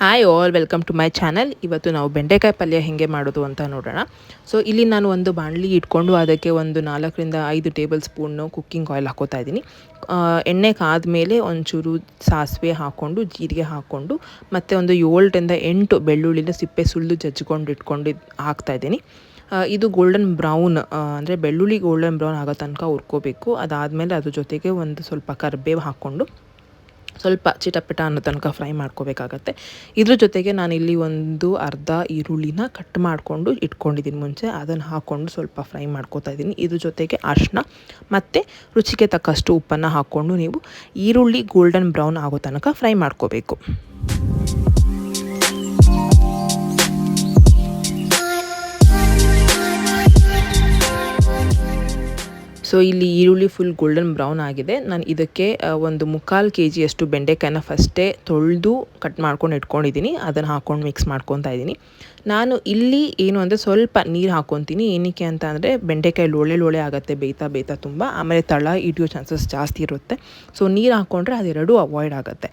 Hi all welcome to my channel ಇವತ್ತು ನಾವು ಬೆಂಡೆಕಾಯಿ ಪಲ್ಯ ಹೇಗೆ ಮಾಡೋದು ಅಂತ ನೋಡೋಣ. ಸೊ ಇಲ್ಲಿ ನಾನು ಒಂದು ಬಾಣಲಿ ಇಟ್ಕೊಂಡು ಅದಕ್ಕೆ ಒಂದು ನಾಲ್ಕರಿಂದ ಐದು ಟೇಬಲ್ ಸ್ಪೂನು ಕುಕ್ಕಿಂಗ್ ಆಯಿಲ್ ಹಾಕೋತಾ ಇದ್ದೀನಿ. ಎಣ್ಣೆ ಕಾದ್ಮೇಲೆ ಒಂಚೂರು ಸಾಸಿವೆ ಹಾಕ್ಕೊಂಡು ಜೀರಿಗೆ ಹಾಕ್ಕೊಂಡು ಮತ್ತು ಒಂದು ಏಳರಿಂದ ಎಂಟು ಬೆಳ್ಳುಳ್ಳಿನ ಸಿಪ್ಪೆ ಸುಳ್ಳು ಜಜ್ಜಿಕೊಂಡು ಇಟ್ಕೊಂಡು ಹಾಕ್ತಾ ಇದ್ದೀನಿ. ಇದು ಗೋಲ್ಡನ್ ಬ್ರೌನ್ ಅಂದರೆ ಬೆಳ್ಳುಳ್ಳಿ ಗೋಲ್ಡನ್ ಬ್ರೌನ್ ಆಗೋ ತನಕ ಹುರ್ಕೋಬೇಕು. ಅದಾದಮೇಲೆ ಅದ್ರ ಜೊತೆಗೆ ಒಂದು ಸ್ವಲ್ಪ ಕರಿಬೇವು ಹಾಕ್ಕೊಂಡು ಸ್ವಲ್ಪ ಚಿಟಪಿಟ ಅನ್ನೋ ತನಕ ಫ್ರೈ ಮಾಡ್ಕೋಬೇಕಾಗತ್ತೆ. ಇದ್ರ ಜೊತೆಗೆ ನಾನು ಇಲ್ಲಿ ಒಂದು ಅರ್ಧ ಈರುಳ್ಳಿನ ಕಟ್ ಮಾಡಿಕೊಂಡು ಇಟ್ಕೊಂಡಿದ್ದೀನಿ ಮುಂಚೆ. ಅದನ್ನು ಹಾಕ್ಕೊಂಡು ಸ್ವಲ್ಪ ಫ್ರೈ ಮಾಡ್ಕೋತಾ ಇದ್ದೀನಿ. ಇದ್ರ ಜೊತೆಗೆ ಅರಿಶಿನ ಮತ್ತು ರುಚಿಗೆ ತಕ್ಕಷ್ಟು ಉಪ್ಪನ್ನು ಹಾಕ್ಕೊಂಡು ನೀವು ಈರುಳ್ಳಿ ಗೋಲ್ಡನ್ ಬ್ರೌನ್ ಆಗೋ ತನಕ ಫ್ರೈ ಮಾಡ್ಕೋಬೇಕು. ಸೊ ಇಲ್ಲಿ ಈರುಳ್ಳಿ ಫುಲ್ ಗೋಲ್ಡನ್ ಬ್ರೌನ್ ಆಗಿದೆ. ನಾನು ಇದಕ್ಕೆ ಒಂದು ಮುಕ್ಕಾಲು ಕೆ ಜಿಯಷ್ಟು ಬೆಂಡೆಕಾಯಿನ ಫಸ್ಟೇ ತೊಳೆದು ಕಟ್ ಮಾಡ್ಕೊಂಡು ಇಟ್ಕೊಂಡಿದ್ದೀನಿ ಅದನ್ನು ಹಾಕ್ಕೊಂಡು ಮಿಕ್ಸ್ ಮಾಡ್ಕೊತಾ ಇದ್ದೀನಿ ನಾನು ಇಲ್ಲಿ ಏನು ಅಂದರೆ ಸ್ವಲ್ಪ ನೀರು ಹಾಕ್ಕೊತೀನಿ ಏನಕ್ಕೆ ಅಂತ ಅಂದರೆ ಬೆಂಡೆಕಾಯಿ ಲೋಳೆ ಲೋಳೆ ಆಗುತ್ತೆ, ಬೇಯ್ತಾ ಬೇಯ್ತಾ ತುಂಬ. ಆಮೇಲೆ ತಳ ಹಿಡಿಯೋ ಚಾನ್ಸಸ್ ಜಾಸ್ತಿ ಇರುತ್ತೆ. ಸೊ ನೀರು ಹಾಕ್ಕೊಂಡ್ರೆ ಅದೆರಡೂ ಅವಾಯ್ಡ್ ಆಗುತ್ತೆ.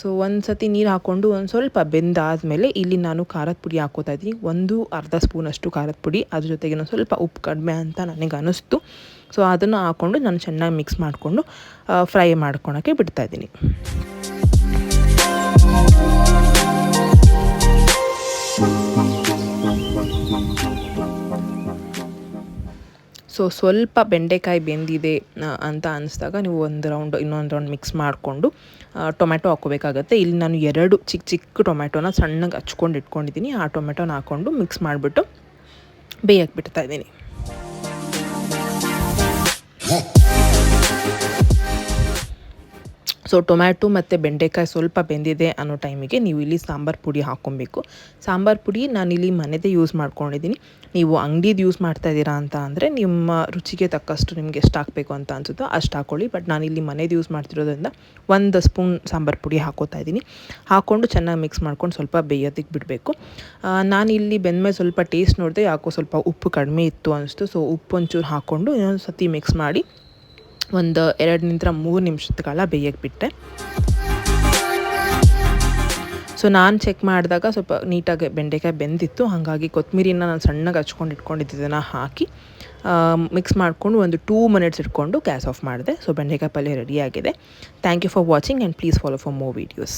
ಸೊ ಒಂದು ಸತಿ ನೀರು ಹಾಕ್ಕೊಂಡು ಒಂದು ಸ್ವಲ್ಪ ಬೆಂದಾದಮೇಲೆ ಇಲ್ಲಿ ನಾನು ಖಾರದ ಪುಡಿ ಹಾಕೋತಾ ಇದ್ದೀನಿ ಒಂದು ಅರ್ಧ ಸ್ಪೂನಷ್ಟು ಖಾರದ ಪುಡಿ. ಅದ್ರ ಜೊತೆಗೆ ಸ್ವಲ್ಪ ಉಪ್ಪು ಕಡಿಮೆ ಅಂತ ನನಗೆ ಅನಿಸ್ತು ಸೊ ಅದನ್ನು ಹಾಕ್ಕೊಂಡು ನಾನು ಚೆನ್ನಾಗಿ ಮಿಕ್ಸ್ ಮಾಡಿಕೊಂಡು ಫ್ರೈ ಮಾಡ್ಕೊಳಕ್ಕೆ ಬಿಡ್ತಾ ಇದ್ದೀನಿ. ಸೊ ಸ್ವಲ್ಪ ಬೆಂಡೆಕಾಯಿ ಬೆಂದಿದೆ ಅಂತ ಅನ್ನಿಸ್ದಾಗ ನೀವು ಒಂದು ರೌಂಡ್ ಇನ್ನೊಂದು ರೌಂಡ್ ಮಿಕ್ಸ್ ಮಾಡಿಕೊಂಡು ಟೊಮೆಟೊ ಹಾಕ್ಕೋಬೇಕಾಗತ್ತೆ. ಇಲ್ಲಿ ನಾನು ಎರಡು ಚಿಕ್ಕ ಚಿಕ್ಕ ಟೊಮೆಟೊನ ಸಣ್ಣಗೆ ಹಚ್ಕೊಂಡು ಇಟ್ಕೊಂಡಿದ್ದೀನಿ ಆ ಟೊಮೆಟೊನ ಹಾಕ್ಕೊಂಡು ಮಿಕ್ಸ್ ಮಾಡಿಬಿಟ್ಟು ಬೇಯಕ್ಕೆ ಬಿಡ್ತಾ ಇದ್ದೀನಿ. ಸೊ ಟೊಮ್ಯಾಟೊ ಮತ್ತು ಬೆಂಡೆಕಾಯಿ ಸ್ವಲ್ಪ ಬೆಂದಿದೆ ಅನ್ನೋ ಟೈಮಿಗೆ ನೀವು ಇಲ್ಲಿ ಸಾಂಬಾರು ಪುಡಿ ಹಾಕ್ಕೊಬೇಕು. ಸಾಂಬಾರು ಪುಡಿ ನಾನಿಲ್ಲಿ ಮನೆದೇ ಯೂಸ್ ಮಾಡ್ಕೊಂಡಿದ್ದೀನಿ. ನೀವು ಅಂಗಡಿದು ಯೂಸ್ ಮಾಡ್ತಾ ಇದ್ದೀರಾ ಅಂತ ಅಂದರೆ ನಿಮ್ಮ ರುಚಿಗೆ ತಕ್ಕಷ್ಟು ನಿಮಗೆ ಎಷ್ಟು ಹಾಕಬೇಕು ಅಂತ ಅನಿಸುತ್ತೋ ಅಷ್ಟು ಹಾಕ್ಕೊಳ್ಳಿ ಬಟ್ ನಾನಿಲ್ಲಿ ಮನೆದು ಯೂಸ್ ಮಾಡ್ತಿರೋದ್ರಿಂದ ಒಂದು ಸ್ಪೂನ್ ಸಾಂಬಾರು ಪುಡಿ ಹಾಕೋತಾ ಇದ್ದೀನಿ. ಹಾಕ್ಕೊಂಡು ಚೆನ್ನಾಗಿ ಮಿಕ್ಸ್ ಮಾಡ್ಕೊಂಡು ಸ್ವಲ್ಪ ಬೇಯೋದಕ್ಕೆ ಬಿಡಬೇಕು. ನಾನಿಲ್ಲಿ ಬೆಂದಮೇಲೆ ಸ್ವಲ್ಪ ಟೇಸ್ಟ್ ನೋಡಿದೆ ಯಾಕೋ ಸ್ವಲ್ಪ ಉಪ್ಪು ಕಡಿಮೆ ಇತ್ತು ಅನಿಸ್ತು. ಸೊ ಉಪ್ಪು ಒಂಚೂರು ಹಾಕ್ಕೊಂಡು ಇನ್ನೊಂದು ಸತಿ ಮಿಕ್ಸ್ ಮಾಡಿ ಒಂದು ಎರಡನಿಂದ ಮೂರು ನಿಮಿಷದ ಕಾಲ ಬೇಯಕ್ಕೆ ಬಿಟ್ಟೆ. ಸೊ ನಾನು ಚೆಕ್ ಮಾಡಿದಾಗ ಸ್ವಲ್ಪ ನೀಟಾಗಿ ಬೆಂಡೆಕಾಯಿ ಬೆಂದಿತ್ತು. ಹಾಗಾಗಿ ಕೊತ್ತಂಬರಿನ ನಾನು ಸಣ್ಣಗೆ ಹಚ್ಕೊಂಡು ಇಟ್ಕೊಂಡಿದ್ದನ್ನು ಹಾಕಿ. ಮಿಕ್ಸ್ ಮಾಡಿಕೊಂಡು ಒಂದು ಟೂ ಮಿನಿಟ್ಸ್ ಇಟ್ಕೊಂಡು ಗ್ಯಾಸ್ ಆಫ್ ಮಾಡಿದೆ. ಸೊ ಬೆಂಡೆಕಾಯಿ ಪಲ್ಯ ರೆಡಿಯಾಗಿದೆ thank you for watching and please follow for more videos